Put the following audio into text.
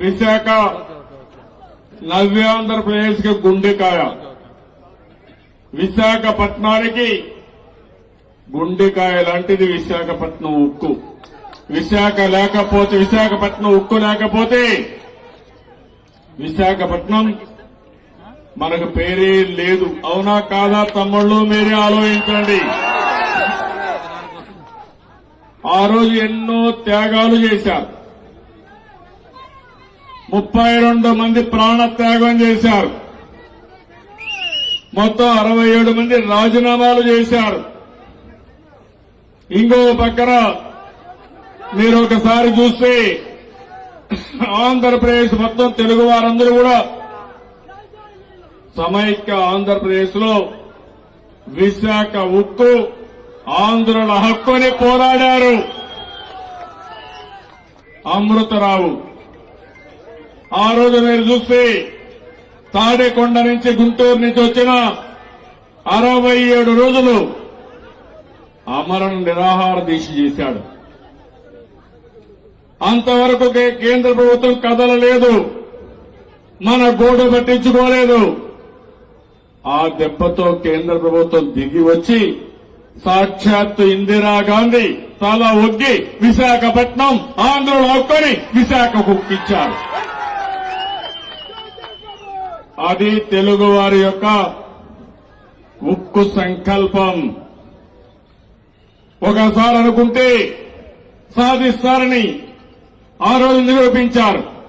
విశాఖ నవ్యాంధ్రప్రదేశ్కి గుండెకాయ. విశాఖపట్నానికి గుండెకాయ లాంటిది విశాఖపట్నం ఉక్కు. విశాఖ లేకపోతే విశాఖపట్నం ఉక్కు లేకపోతే విశాఖపట్నం మనకు పేరే లేదు. అవునా కాదా తమ్ముళ్ళు? మీరే ఆలోచించండి. ఆ రోజు ఎన్నో త్యాగాలు చేశారు. ముప్పై రెండు మంది ప్రాణ త్యాగం చేశారు. మొత్తం అరవై ఏడు మంది రాజీనామాలు చేశారు. ఇంకో పక్కన మీరు ఒకసారి చూస్తే ఆంధ్రప్రదేశ్ మొత్తం తెలుగు వారందరూ కూడా సమైక్య ఆంధ్రప్రదేశ్లో విశాఖ ఉక్కు ఆంధ్రుల హక్కుని పోరాడారు. అమృతరావు. ఆ రోజు మీరు చూస్తే తాడేకొండ నుంచి గుంటూరు నుంచి వచ్చిన అరవై ఏడు రోజులు అమరణ నిరాహార దీక్ష చేశాడు. అంతవరకు కేంద్ర ప్రభుత్వం కదలలేదు. మన గోడు పట్టించుకోలేదు. ఆ దెబ్బతో కేంద్ర ప్రభుత్వం దిగి వచ్చి సాక్షాత్తు ఇందిరాగాంధీ తల ఒగ్గి విశాఖపట్నం ఆంధ్రులు హక్కుని విశాఖకు ఇచ్చారు. అది తెలుగు వారి యొక్క ఉక్కు సంకల్పం. ఒకసారి అనుకుంటే సాధిస్తారని ఆ రోజు నిరూపించారు.